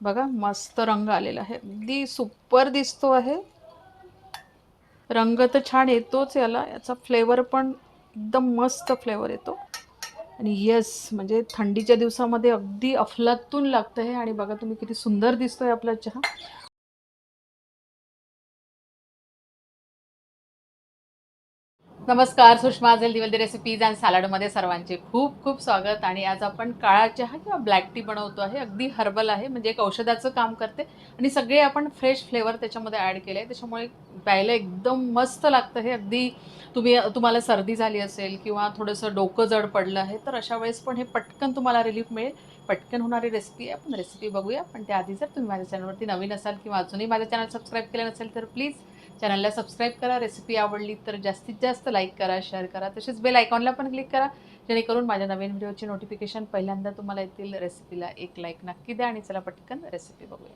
बघा मस्त रंग आलेला आहे. अगदी सुपर दिसतो आहे. रंग तर छान येतोच याला. याचा फ्लेवर पण एकदम मस्त फ्लेवर येतो. आणि येस म्हणजे थंडीच्या दिवसामध्ये अगदी अफलातून लागतं आहे आणि बघा तुम्ही किती सुंदर दिसतोय आपला चहा. नमस्कार सुषमा अझेल दिवल रेसिपीज अँड सॅलडमध्ये सर्वांचे खूप खूप स्वागत. आणि आज आपण काळा चहा किंवा ब्लॅक टी बनवतो आहे. अगदी हर्बल आहे म्हणजे एक औषधाचं काम करते. आणि सगळे आपण फ्रेश फ्लेवर त्याच्यामध्ये ॲड केले आहे त्याच्यामुळे प्यायला एकदम मस्त लागतं हे. अगदी तुम्ही तुम्हाला सर्दी झाली असेल किंवा थोडंसं डोकं जड पडलं आहे तर अशा वेळेस पण हे पटकन तुम्हाला रिलीफ मिळेल. पटकन होणारी रेसिपी आहे आपण रेसिपी बघूया. पण त्याआधी जर तुम्ही माझ्या चॅनलवरती नवीन असाल किंवा अजूनही माझ्या चॅनल सबस्क्राईब केलं नसेल तर प्लीज चॅनलला सबस्क्राईब करा. रेसिपी आवडली तर जास्तीत जास्त लाईक करा शेअर करा. तसेच बेल आयकॉनला पण क्लिक करा. जेणेकरून माझ्या नवीन व्हिडिओची नोटिफिकेशन पहिल्यांदा तुम्हाला येतील. रेसिपीला एक लाईक नक्की द्या आणि चला पटकन रेसिपी बघूया.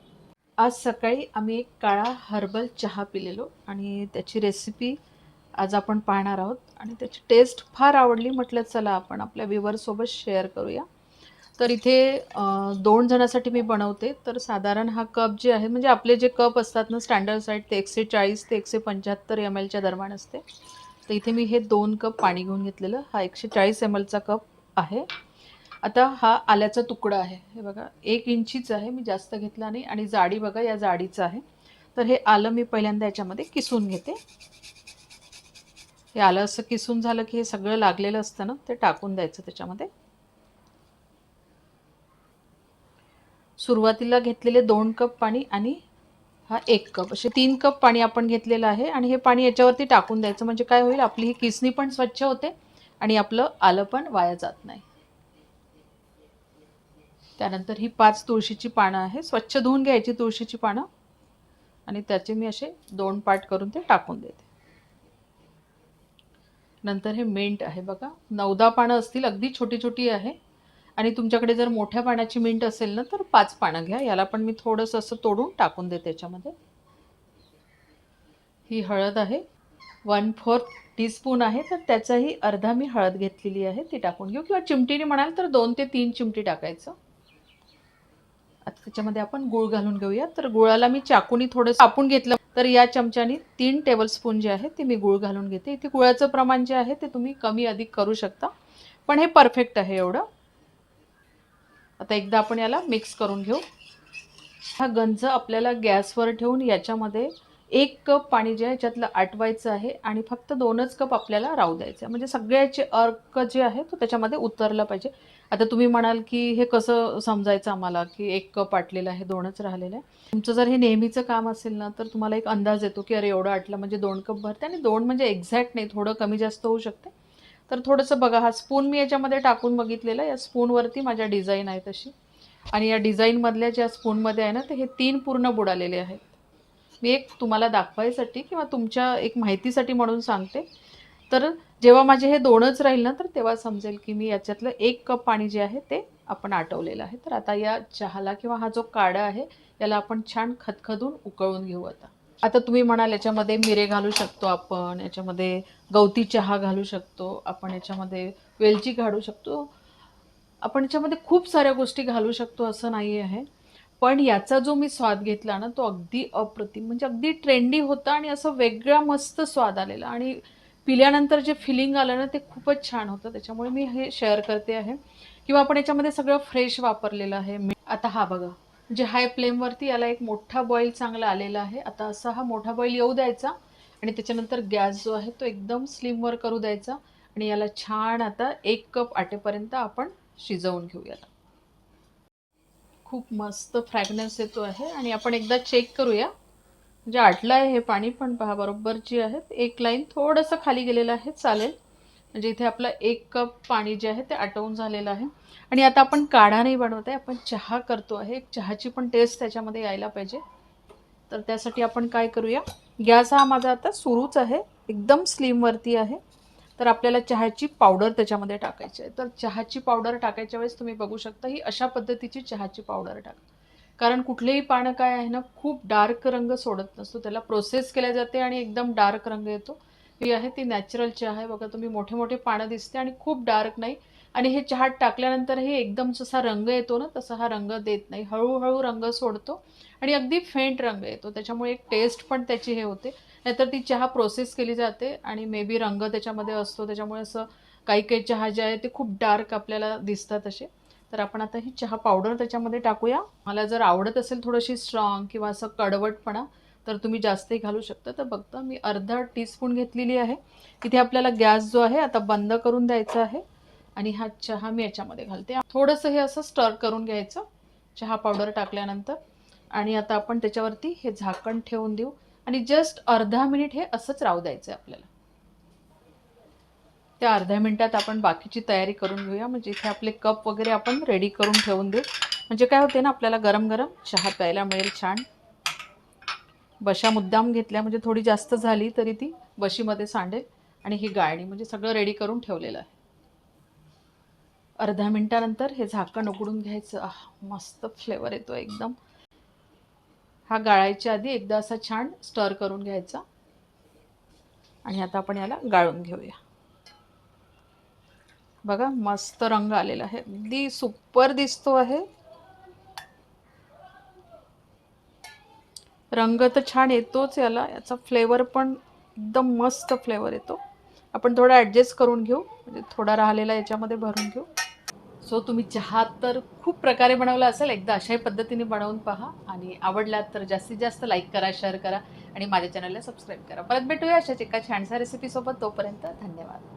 आज सकाळी आम्ही एक काळा हर्बल चहा पिलेलो आणि त्याची रेसिपी आज आपण पाहणार आहोत. आणि त्याची टेस्ट फार आवडली. म्हटलं चला आपण आपल्या व्ह्युअरसोबत शेअर करूया. तर इथे दोन जणांसाठी मी बनवते. तर साधारण हा कप जे आहे म्हणजे आपले जे कप असतात ना स्टँडर्ड साईड ते एकशे चाळीस ते एकशे पंच्याहत्तर एम एलच्या दरम्यान असते. तर इथे मी हे दोन कप पाणी घेऊन घेतलेलं. हा एकशे चाळीस एम एलचा कप आहे. आता हा आल्याचा तुकडा आहे. हे बघा एक इंचीच आहे. मी जास्त घेतला नाही. आणि जाडी बघा या जाडीचं आहे. तर हे आलं मी पहिल्यांदा याच्यामध्ये किसून घेते. हे आलं असं किसून झालं की हे सगळं लागलेलं असतं ना ते टाकून द्यायचं त्याच्यामध्ये. सुरुवातीला घेतलेले दोन कप पाणी आणि हा एक कप. असे तीन कप पाणी आपण घेतलेलं आहे आणि हे पाणी याच्यावरती टाकून द्यायचं म्हणजे काय होईल? आपली ही किसणी पण स्वच्छ होते आणि आपलं आलं पण वाया जात नाही. त्यानंतर ही पाच तुळशीची पानं आहे. स्वच्छ धुवून घ्यायची तुळशीची पानं आणि त्याचे मी असे दोन पार्ट करून ते टाकून देते. नंतर हे मिंट आहे बघा. नऊदा पानं असतील अगदी छोटी छोटी आहे. आणि तुमच्याकडे जर मोठ्या पाण्याची मिंट असेल ना तर पाच पानं घ्या. याला पण मी थोडंसं असं तोडून टाकून देते याच्यामध्ये. ही हळद आहे. वन फोर्थ टीस्पून आहे. तर त्याचाही अर्धा मी हळद घेतलेली आहे. ती टाकून घेऊ. किंवा चिमटीने म्हणाल तर दोन ते तीन चिमटी टाकायचं. आता त्याच्यामध्ये आपण गूळ घालून घेऊया. तर गुळाला मी चाकूनी थोडं कापून घेतलं. तर या चमच्यानी तीन टेबलस्पून जे आहे ते मी गूळ घालून घेते. इथे गुळाचं प्रमाण जे आहे ते तुम्ही कमी अधिक करू शकता. पण हे परफेक्ट आहे एवढं. आता एकदा आपण याला मिक्स करून घेऊ. हा गंज आपल्याला गॅसवर ठेवून याच्यामध्ये एक कप पाणी जे आहे याच्यातलं आटवायचं आहे आणि फक्त दोनच कप आपल्याला राहू द्यायचं आहे. म्हणजे सगळ्याचे अर्क जे आहे तो त्याच्यामध्ये उतरलं पाहिजे. आता तुम्ही म्हणाल की हे कसं समजायचं आम्हाला की एक कप आटलेलं आहे दोनच राहिलेलं आहे. तुमचं जर हे नेहमीचं काम असेल ना तर तुम्हाला एक अंदाज येतो की अरे एवढं आटलं म्हणजे दोन कप भरते आणि दोन म्हणजे एक्झॅक्ट नाही थोडं कमी जास्त होऊ शकते. तर थोडंसं बघा हा स्पून मी याच्यामध्ये टाकून बघितलेला या स्पूनवरती माझ्या डिझाईन आहे तशी आणि या डिझाईनमधल्या ज्या स्पूनमध्ये आहे ना ते हे तीन पूर्ण बुडालेले आहेत. मी एक तुम्हाला दाखवायसाठी किंवा तुमच्या एक माहितीसाठी म्हणून सांगते. तर जेव्हा माझे हे दोनच राहील ना तर तेव्हा समजेल की मी याच्यातलं एक कप पाणी जे आहे ते आपण आटवलेलं आहे. तर आता या चहाला किंवा हा जो काढा आहे याला आपण छान खदखदून उकळून घेऊ आता. आता तुम्ही म्हणाल याच्यामध्ये मिरे घालू शकतो आपण याच्यामध्ये गवती चहा घालू शकतो आपण याच्यामध्ये वेलची घालू शकतो. आपण याच्यामध्ये खूप साऱ्या गोष्टी घालू शकतो असं नाही आहे पण याचा जो मी स्वाद घेतला ना तो अगदी अप्रतिम म्हणजे अगदी ट्रेंडी होता आणि असं वेगळा मस्त स्वाद आलेला. आणि पिल्यानंतर जे फिलिंग आलं ना ते खूपच छान होतं. त्याच्यामुळे मी हे शेअर करते आहे. किंवा आपण याच्यामध्ये सगळं फ्रेश वापरलेलं आहे. आता हा बघा. म्हणजे हाय फ्लेमवरती याला एक मोठा बॉईल चांगला आलेला आहे. आता असा हा मोठा बॉईल येऊ द्यायचा आणि त्याच्यानंतर गॅस जो आहे तो एकदम स्लिमवर करू द्यायचा आणि याला छान आता एक कप आटेपर्यंत आपण शिजवून घेऊयात. खूप मस्त फ्रॅग्रन्स येतो आहे आणि आपण एकदा चेक करूया. म्हणजे आटलं आहे हे पाणी पण पहा बरोबर जी आहे एक लाईन थोडंसं खाली गेलेलं आहे चालेल. म्हणजे इथे आपलं एक कप पाणी जे आहे ते आटवून झालेलं आहे. आणि आता आपण काढा नाही बनवत आहे आपण चहा करतो आहे. चहाची पण टेस्ट त्याच्यामध्ये यायला पाहिजे. तर त्यासाठी आपण काय करूया? गॅस हा माझा आता सुरूच आहे. एकदम स्लिमवरती आहे. तर आपल्याला चहाची पावडर त्याच्यामध्ये टाकायची आहे. तर चहाची पावडर टाकायच्या वेळेस तुम्ही बघू शकता ही अशा पद्धतीची चहाची पावडर टाका. कारण कुठलेही पानं काय आहे ना खूप डार्क रंग सोडत नसतो. त्याला प्रोसेस केल्या जाते आणि एकदम डार्क रंग येतो. ही आहे ती नॅचरल चहा आहे. बघा तुम्ही मोठे मोठे पानं दिसते आणि खूप डार्क नाही. आणि हे चहात टाकल्यानंतरही एकदम जसा रंग येतो ना तसा हा रंग देत नाही. हळूहळू रंग सोडतो आणि अगदी फेंट रंग येतो. त्याच्यामुळे एक टेस्ट पण त्याची हे होते. नाहीतर ती चहा प्रोसेस केली जाते आणि मे बी रंग त्याच्यामध्ये असतो. त्याच्यामुळे असं काही काही चहा जे आहे ते खूप डार्क आपल्याला दिसतात असे. तर आपण आता ही चहा पावडर त्याच्यामध्ये टाकूया. मला जर आवडत असेल थोडीशी स्ट्रॉंग किंवा असं कडवटपणा तर तुम्ही जास्तही घालू शकता. तर बघता मी अर्धा टीस्पून घेतलेली आहे. इथे आपल्याला गॅस जो आहे आता बंद करून द्यायचा आहे. आणि हा चहा मी याच्यामध्ये घालते. थोडंसं हे असं स्टर करून घ्यायचं. चहा पावडर टाकल्यानंतर. आणि आता आपण त्याच्यावरती हे झाकण ठेवून देऊ. आणि जस्ट अर्धा मिनिट हे असंच राहू द्यायचं आहे आपल्याला. त्या अर्ध्या मिनिटात आपण बाकीची तयारी करून घेऊया. म्हणजे इथे आपले कप वगैरे आपण रेडी करून ठेवून देऊ. म्हणजे काय होते ना आपल्याला गरम गरम चहा प्यायला मिळेल छान. बशा मुद्दाम घेतल्या म्हणजे थोडी जास्त झाली तरी ती बशीमध्ये सांडेल आणि ही गाळणी म्हणजे सगळं रेडी करून ठेवलेलं आहे. अर्ध्या मिनटानंतर हे झाकण उघडून घ्यायचं. आह मस्त फ्लेवर येतो एकदम. हा गाळायच्या आधी एकदा असा छान स्टर करून घ्यायचा. आणि आता आपण याला गाळून घेऊया. बघा मस्त रंग आलेला आहे. अगदी सुपर दिसतो आहे. रंग तर छान येतोच याला. याचा फ्लेवर पण एकदम मस्त फ्लेवर येतो. आपण थोडा ॲडजस्ट करून घेऊ. म्हणजे थोडा राहिलेला याच्यामध्ये भरून घेऊ. सो तुम्ही चहा तर खूप प्रकारे बनवला असेल. एकदा अशाही पद्धतीने बनवून पहा. आणि आवडलात तर जास्तीत जास्त लाईक करा शेअर करा. आणि माझ्या चॅनलला सबस्क्राईब करा. परत भेटूया अशाच एका छानशा रेसिपीसोबत तोपर्यंत धन्यवाद.